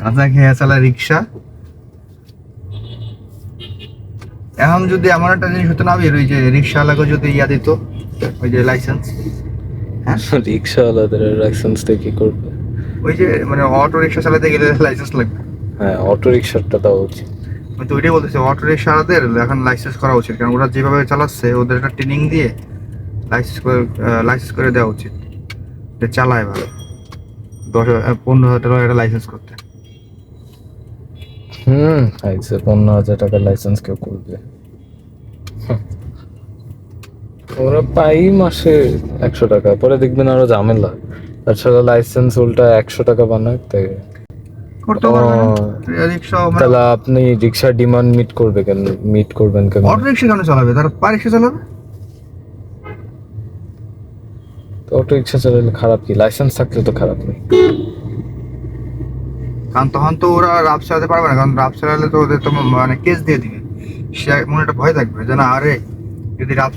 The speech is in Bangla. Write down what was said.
গাঁজা খেয়া চালা রিক্সা। এখন যদি এমন একটা জিনিস হতো না ওই যে রিক্সাওয়ালাকে যদি ইয়া দিত ওই যে লাইসেন্স হ্যাঁ? রিক্সাওয়ালাদের লাইসেন্স দিয়ে করবে? ওই যে মানে অটো রিক্সা চালাতে গেলে লাইসেন্স লাগবে। হ্যাঁ অটো রিক্সাটা দেওয়া উচিত। আমি তো ওইটাই বলতেছি অটো রিক্সাদের এখন লাইসেন্স করা উচিত কারণ ওরা যেভাবে চালাচ্ছে ওদের একটা ট্রেনিং দিয়ে লাইসেন্স করে লাইসেন্স করে দেওয়া উচিত। চালায় ভালো। দশ হাজার- পনেরো হাজার টাকা একটা লাইসেন্স করতে। হুম আইসে পনেরো হাজার টাকার লাইসেন্স কেউ করবে। ওরা পাই মাসে একশো টাকা পরে দেখবেন আরও ঝামেলা। তাছাড়া লাইসেন্স উল্টা একশো টাকা বানায় তাই করতে মানে তাহলে আপনি রিক্সার ডিমান্ড মিট করবে কেন মিট করবেন কেন? অটো রিক্সা কেন চালাবে? তারা পা রিক্সা চালাবে অটো রিক্সা চালালে খারাপ কি? লাইসেন্স থাকলে তো খারাপ নেই কারণ তখন তো ওরা রাব চালাতে পারবে না, কারণ রাব চালালে তো ওদের তো মানে কেস দিয়ে দিবে। সে মনে একটা ভয় থাকবে যে না, আরে যদি রাব